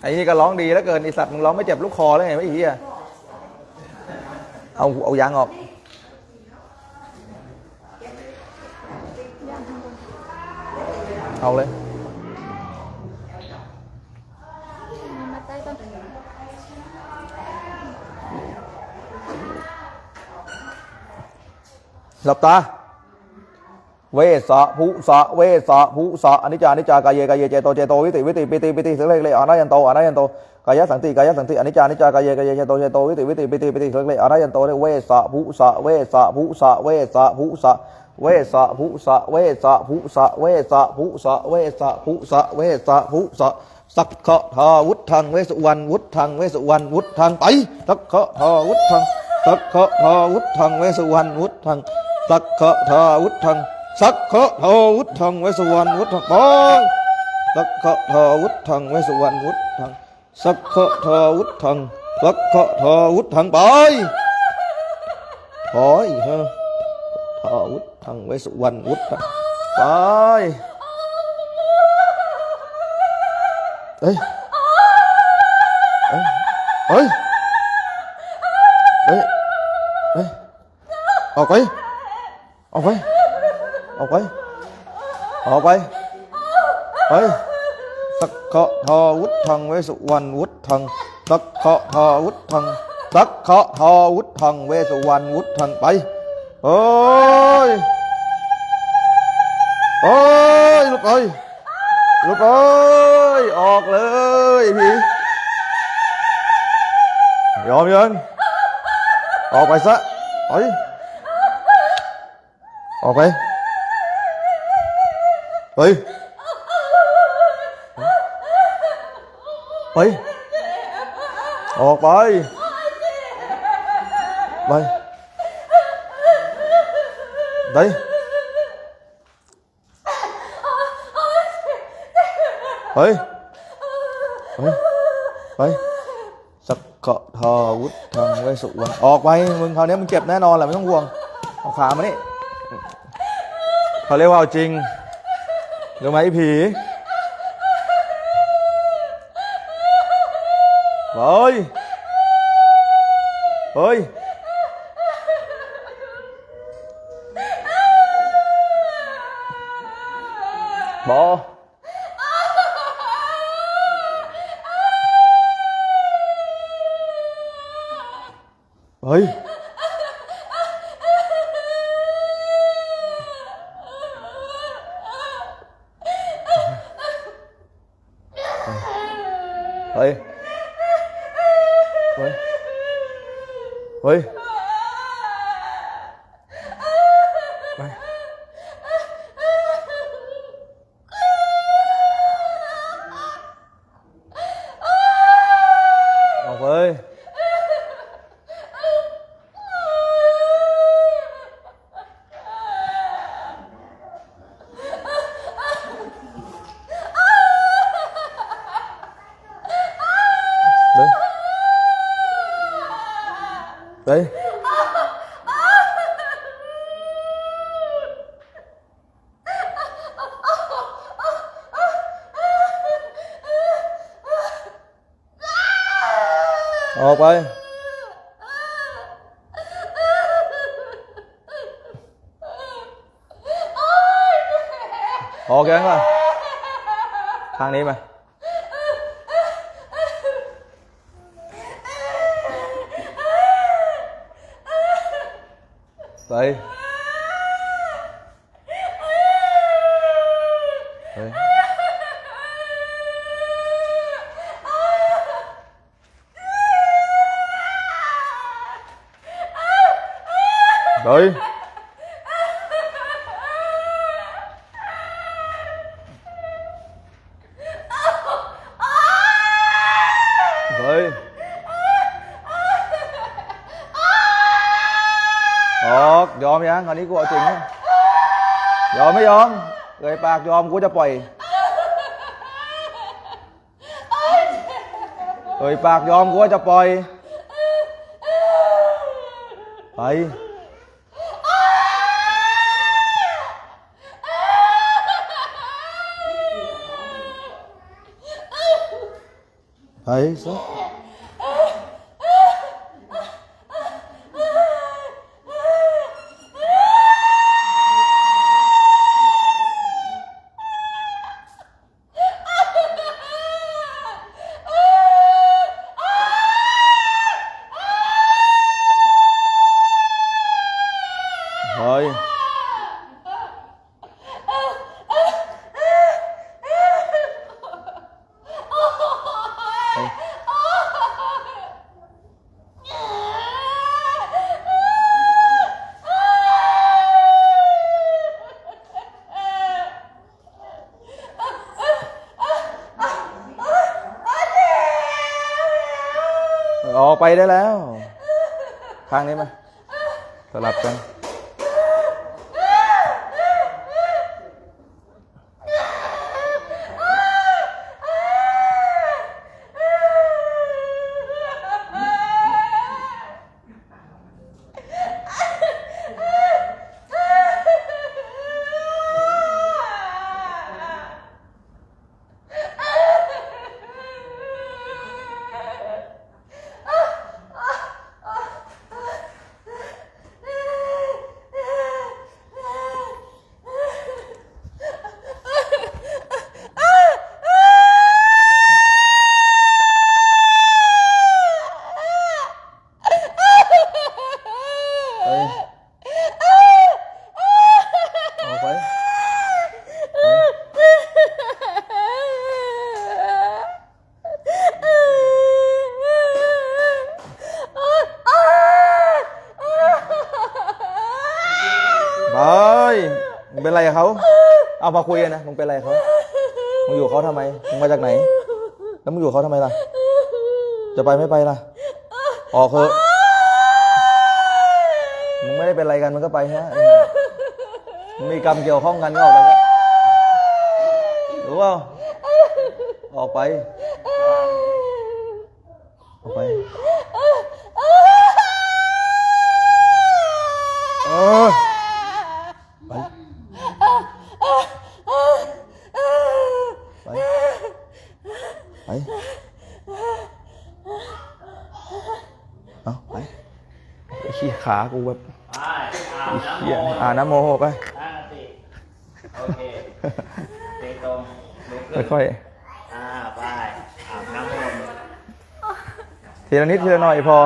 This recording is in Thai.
ไอ้นี่ก็ร้องดีแล้วเกินไอสัตว์มึงร้องไม่เจ็บลูกคอแล้วไงวะไอ้เหี้ยเอาเอายางออกเอาเลยหลับตา เวสะภูสะเวสะภูสะอนิจจานิจจากายเยกายเยเจโตเจโตวิติวิติปิติปิติสิเลกเลอนายันโตอนายันโตกายสังติกายสังติอนิจจานิจจากายเยกายเยเจโตเจโตวิติวิติปิติปิติสิเลกเลอนายันโตเวสะภูสะเวสะภูสะเวสะภูสะเวสะภูสะเวสะภูสะเวสะภูสะเวสะภูสะเวสะภูสะสักขะทาวุฒังเวสุวรรณวุฒังเวสุวรรณวุฒังไปสักขะทาวุฒังสักขะทาวุฒังเวสุวรรณวุฒังสักขะทาวุฒัง สักขะทวุฒังไวสวรรณวุฒังไปสักขะทวุฒังไวสวรรณวุฒังสักขะทวุฒังสักขะทวุฒังไปถอยเฮะทาวุฒังไวสวรรณวุฒังไปเฮ้ยเฮ้ยเฮ้ยเฮ้ยเฮ้ยออกไปออกไป ออกไป ออกไป ไปสักขะทาวุธังเวสุวรรณวุธังสักขะทาวุธังสักขะทาวุธังเวสุวรรณวุธังไปเฮ้ยเฮ้ยลูกเอ้ยลูกเอ้ยออกเลยพี่ยอมยังออกไปซะไปออกไป ไปไป ออกไป ไป ไปไปไป ไปสักกะทาวุฒทางไว้สุวรรณออกไปมึงคราวนี้มึงเจ็บแน่นอนแหละไม่ต้องห่วง เอาขามานี่เขาเรียกว่าเอาจริง Rồi mày ผี Bà ơi. Ơi. Bà ơi. 喂。喂。喂。đấy Hộp ơi Hộp kìa anh ơi Thằng đi mà 喂 ยอมยังคราวนี้กูเอาจริงนะยอมไม่ยอมเอ่ยปากยอมกูจะปล่อยเอ่ยปากยอมกูจะปล่อย ไปไปซะไปออก ไปได้แล้ว ข้างนี้มาสลับกัน ไปออกไป ไปมึงเป็นไรกับเขา เอามาคุยกันนะ มึงเป็นไรกับเขา มึงอยู่กับเขาทำไม มึงมาจากไหน แล้วมึงอยู่กับเขาทำไมล่ะ จะไปไม่ไปล่ะ ออกเถอะ มึงไม่ได้เป็นอะไรกันมันก็ไปฮะมึงมีกรรมเกี่ยวข้องกันก็ออกไปก็รู้เปล่าออกไป ออกไป เออ ไปไปไปเอาไปไอ้ขี้ขากูแบบไอ้เหี้ยอ่าน้ำโมโหไปโอเคเตะตรงค่อยๆอ่าไปอาบน้ำมนต์ทีละนิดทีละหน่อยพอ